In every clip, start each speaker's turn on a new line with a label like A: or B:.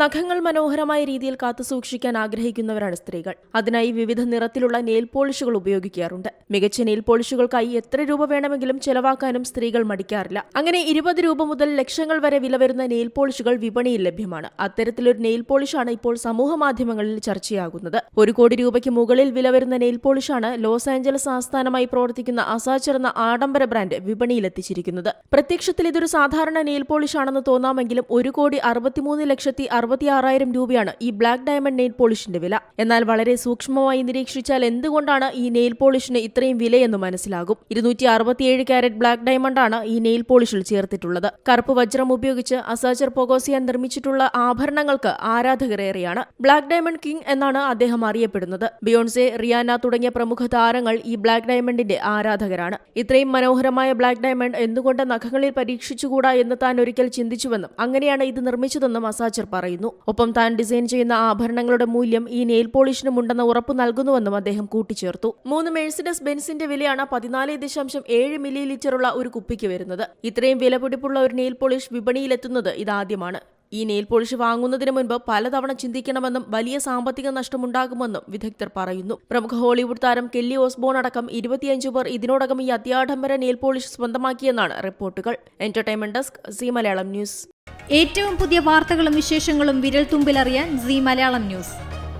A: നഖങ്ങൾ മനോഹരമായ രീതിയിൽ കാത്തുസൂക്ഷിക്കാൻ ആഗ്രഹിക്കുന്നവരാണ് സ്ത്രീകൾ. അതിനായി വിവിധ നിറത്തിലുള്ള നെയിൽ പോളിഷുകൾ ഉപയോഗിക്കാറുണ്ട്. മികച്ച നെയിൽ പോളിഷുകൾക്കായി എത്ര രൂപ വേണമെങ്കിലും ചെലവാക്കാനും സ്ത്രീകൾ മടിക്കാറില്ല. അങ്ങനെ ഇരുപത് രൂപ മുതൽ ലക്ഷങ്ങൾ വരെ വില വരുന്ന നെയിൽ പോളിഷുകൾ വിപണിയിൽ ലഭ്യമാണ്. അത്തരത്തിലൊരു നെയിൽ പോളിഷാണ് ഇപ്പോൾ സമൂഹ മാധ്യമങ്ങളിൽ ചർച്ചയാകുന്നത്. ഒരു കോടി രൂപയ്ക്ക് മുകളിൽ വില വരുന്ന നെയിൽ പോളിഷാണ് ലോസ് ആഞ്ചലസ് ആസ്ഥാനമായി പ്രവർത്തിക്കുന്ന അസാച്ചർ എന്ന ആഡംബര ബ്രാൻഡ് വിപണിയിലെത്തിച്ചിരിക്കുന്നത്. പ്രത്യക്ഷത്തിൽ ഇതൊരു സാധാരണ നെയിൽ പോളിഷാണെന്ന് തോന്നാമെങ്കിലും ഒരു കോടി അറുപത്തിമൂന്ന് ലക്ഷത്തി അറുപത്തിയാറായിരം രൂപയാണ് ഈ ബ്ലാക്ക് ഡയമണ്ട് നെയിൽ പോളിഷിന്റെ വില. എന്നാൽ വളരെ സൂക്ഷ്മമായി നിരീക്ഷിച്ചാൽ എന്തുകൊണ്ടാണ് ഈ നെയിൽ പോളിഷിന് ഇത്രയും വിലയെന്ന് മനസ്സിലാകും. ഇരുന്നൂറ്റി അറുപത്തിയേഴ് ക്യാരറ്റ് ബ്ലാക്ക് ഡയമണ്ടാണ് ഈ നെയിൽ പോളിഷിൽ ചേർത്തിട്ടുള്ളത്. കറുപ്പ് വജ്രം ഉപയോഗിച്ച് അസാച്ചർ പൊഗോസിയാൻ നിർമ്മിച്ചിട്ടുള്ള ആഭരണങ്ങൾക്ക് ആരാധകരേറെയാണ്. ബ്ലാക്ക് ഡയമണ്ട് കിങ് എന്നാണ് അദ്ദേഹം അറിയപ്പെടുന്നത്. ബിയോൺസെ റിയാന തുടങ്ങിയ പ്രമുഖ താരങ്ങൾ ഈ ബ്ലാക്ക് ഡയമണ്ടിന്റെ ആരാധകരാണ്. ഇത്രയും മനോഹരമായ ബ്ലാക്ക് ഡയമണ്ട് എന്തുകൊണ്ട് നഖങ്ങളിൽ പരീക്ഷിച്ചുകൂടാ എന്ന് താൻ ഒരിക്കൽ ചിന്തിച്ചുവെന്നും അങ്ങനെയാണ് ഇത് നിർമ്മിച്ചതെന്നും അസാച്ചർ പറയുന്നു. ഒപ്പം താൻ ഡിസൈൻ ചെയ്യുന്ന ആഭരണങ്ങളുടെ മൂല്യം ഈ നെയിൽ പോളിഷിനും ഉണ്ടെന്ന് ഉറപ്പു നൽകുന്നുവെന്നും അദ്ദേഹം കൂട്ടിച്ചേർത്തു. മൂന്ന് മെഴ്സിഡസ് ബെൻസിന്റെ വിലയാണ് പതിനാല് ദശാംശം ഏഴ് മില്ലി ലിറ്ററുള്ള ഒരു കുപ്പിക്ക് വരുന്നത്. ഇത്രയും വിലപിടിപ്പുള്ള ഒരു നെയിൽ പോളിഷ് വിപണിയിലെത്തുന്നത് ഇതാദ്യമാണ്. ഈ നെയിൽ പോളിഷ് വാങ്ങുന്നതിന് മുൻപ് പലതവണ ചിന്തിക്കണമെന്നും വലിയ സാമ്പത്തിക നഷ്ടമുണ്ടാകുമെന്നും വിദഗ്ധർ പറയുന്നു. പ്രമുഖ ഹോളിവുഡ് താരം കെല്ലി ഓസ്ബോൺ അടക്കം ഇരുപത്തിയഞ്ചു പേർ ഇതിനോടകം ഈ അത്യാഡംബര നെയിൽ പോളിഷ് സ്വന്തമാക്കിയെന്നാണ് റിപ്പോർട്ടുകൾ. Entertainment desk Zee Malayalam news.
B: ഏറ്റവും പുതിയ വാർത്തകളും വിശേഷങ്ങളും വിരൽ തുമ്പിലറിയാൻ സി മലയാളം ന്യൂസ്.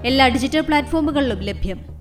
B: എല്ലാ ഡിജിറ്റൽ പ്ലാറ്റ്ഫോമുകളിലും ലഭ്യം.